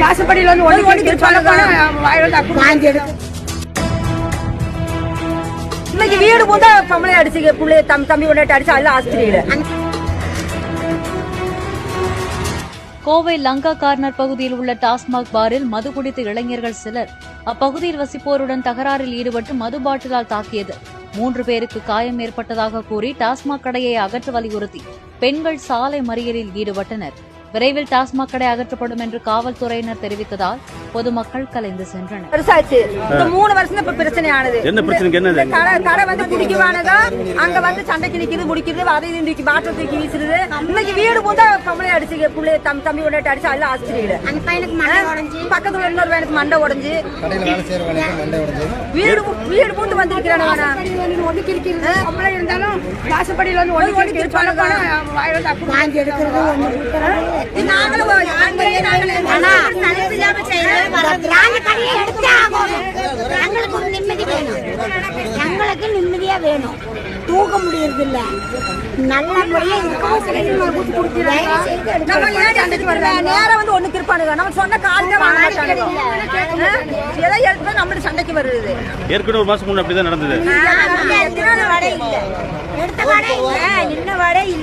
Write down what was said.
வாசப்படியில வந்து வாங்கி இன்னைக்கு வீடு பூந்தா பொம்பளை அடிச்சு புள்ளை தம் தம்பி கொண்டாட்டி அடிச்சு அதுல ஆஸ்திரியில கோவை லங்கா கார்னர் பகுதியில் உள்ள டாஸ்மாக் பாரில் மது குடித்த இளைஞர்கள் சிலர். அப்பகுதியில் வசிப்போருடன் தகராறில் ஈடுபட்டு மது பாட்டிலால் தாக்கியது. மூன்று பேருக்கு காயம் ஏற்பட்டதாக கூறி டாஸ்மாக் கடையை அகற்ற வலியுறுத்தி பெண்கள் சாலை மறியலில் ஈடுபட்டனர். விரைவில் டாஸ்மாக் கடை அகற்றப்படும் என்று காவல்துறையினர் தெரிவித்ததால் பொதுமக்கள் கலைந்து சென்றனர். பெருசாச்சு. இந்த மூணு வருஷம் இப்ப பிரச்சனை ஆனது என்ன பிரச்சனைக்கு என்னது? இந்த கடை வந்து குடிக்குவானதா அங்க வந்து சண்டைக்கு நிக்குது முடிக்கிறது அதை தூக்கி பாட்டில் தூக்கி வீசுறது. இன்னைக்கு வீடு பூந்தா பொம்பளை அடிச்சு புள்ளை தம் தம்பி கொண்டாட்டி அடிச்சு அதுல ஆஸ்திரியில அந்த பையனுக்கு மண்டை உடைஞ்சு. பக்கத்துல இன்னொரு பையனுக்கு மண்டை உடைஞ்சு. கடையில் வேலை செய்கிறவங்களுக்கு மண்டை உடைஞ்சு. வீடு வீடு பூந்து கிரிக்கிறது பொம்பளை இருந்தாலும் வாசப்படியில வந்து வந்து அக்கு வாங்கி எடுக்கிறது ஒண்ணு எங்களுக்கு நிம்மதி வேணும். எங்களுக்கு நிம்மதியா வேணும். தூக்க முடியறது இல்ல நல்லபடியா இருக்கவும் தயவு செய்து எடுத்து நம்ம ஏன் சண்டைக்கு வரல? நேரா வந்து ஒண்ணுக்கு இருப்பானுங்க நம்ம சொன்ன காலையில வாங்க மாட்டானுங்க? எதை எடுத்து நம்மளுக்கு சண்டைக்கு வருது? ஏற்கனவே ஒரு மாசம் முன்ன அப்படிதான் நடந்தது. எடுத்த கடை இல்ல. எடுத்த கடை இல்ல. இன்ன வடை இல்ல.